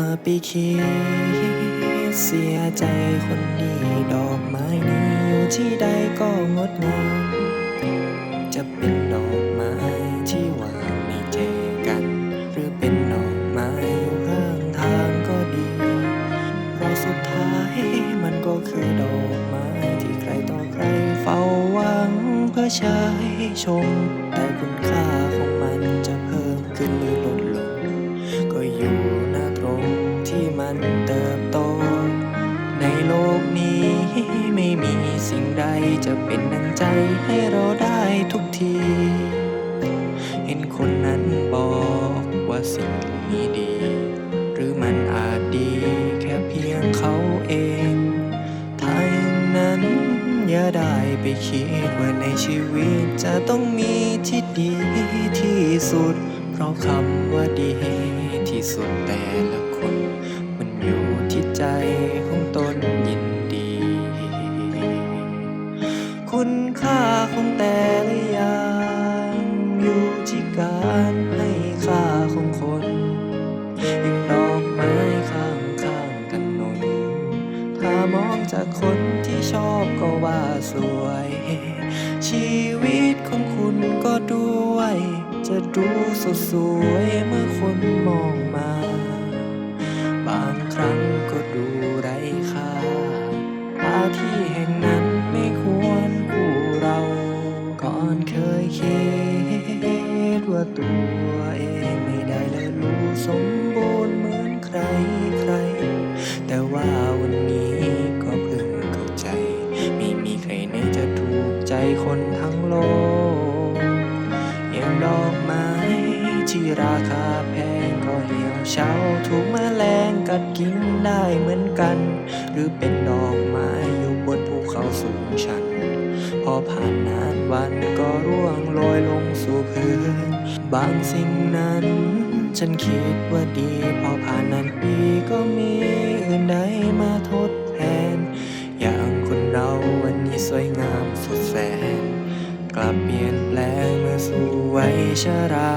อย่าไปคิดเสียใจคนดีดอกไม้นี้อยู่ที่ใดก็งดงาม จะเป็นดอกไม้ที่วางในใจกัน หรือเป็นดอกไม้อยู่ข้างทางก็ดีเพราะสุดท้ายมันก็คือดอกไม้ที่ใครต่อใครเฝ้าหวังเพื่อใช้ชมแต่คุณค่าของมัน จะเป็นดังใจให้เราได้ทุกที เห็นคนนั้นบอกว่าสิ่งนี้ดี หรือมันอาจดีแค่เพียงเขาเองถ้าอย่างนั้นอย่าได้ไปคิดว่าในชีวิตจะต้องมีที่ดีที่สุด เพราะคำว่าดีที่สุดแต่ละคน มันอยู่ที่ใจ จากคนที่ชอบก็ว่าสวย ชีวิตของคุณก็ด้วย จะดูสดสวยเมื่อคนมองมา บางครั้งก็ดูไร้ค่าหาที่แห่งนั้นไม่ควรคู่เรา ก่อนเคยคิดว่าตัวเองไม่ได้และรู้สมบูรณ์เหมือนใครใคร แต่ว่า คนทั้งโลก อย่างดอกไม้ที่ราคาแพงก็เหี่ยวเฉาถูกแมลงกัดกินได้เหมือนกัน หรือเป็นดอกไม้อยู่บนภูเขาสูงชัน พอผ่านนานวันก็ร่วงโรยลงสู่พื้น บางสิ่งนั้น ฉันคิดว่าดี พอผ่านนานปีก็มีอื่นใดมาทดแทน อย่างคนเราวันนี้สวยงาม ลับเปลี่ยนแปลงเมื่อสู่วัยชรา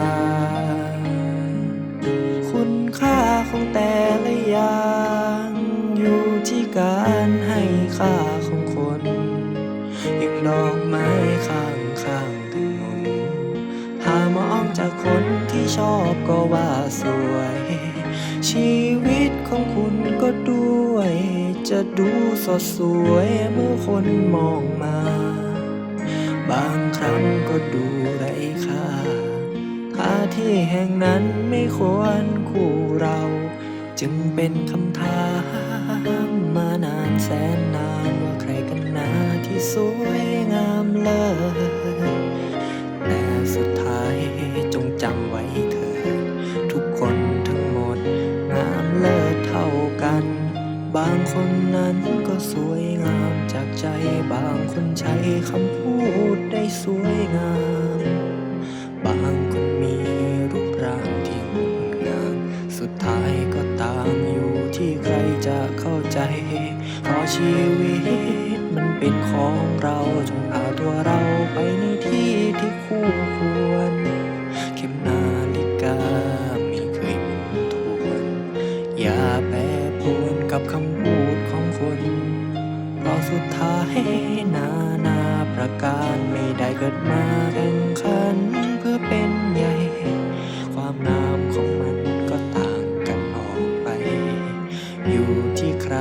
คุณค่าของแต่ละอย่าง อยู่ที่การให้ค่าของคนอย่างดอกไม้ข้างข้างถนนถ้ามองจากคนที่ชอบก็ว่าสวย ชีวิตของคุณก็ด้วย จะดูสดสวยเมื่อคนมองมา บางครั้งก็ดูไร้ค่าถ้าที่แห่งนั้นไม่ควรคู่เรา จึงเป็นคำถามมานานแสนนานว่าใครกันนาที่สวยงามเลิศ ก็สวยงามจากใจบางคนใช้คำพูดได้สวยงาม บางคนมีรูปร่างที่งดงามสุดท้ายก็ตามอยู่ที่ใครจะเข้าใจ เพราะชีวิตมันเป็นของเราจงพาตัวเราไปในที่ที่คู่ควร เข็มนาฬิกาไม่เคยหมุนทวนอย่าแปรปรวนกับคำพูด คนเพราะสุดท้ายนานาประการไม่ได้เกิดมาแข่งขันเพื่อเป็นใหญ่ ความงามของมันก็ต่างกันออกไป อยู่ที่ใคร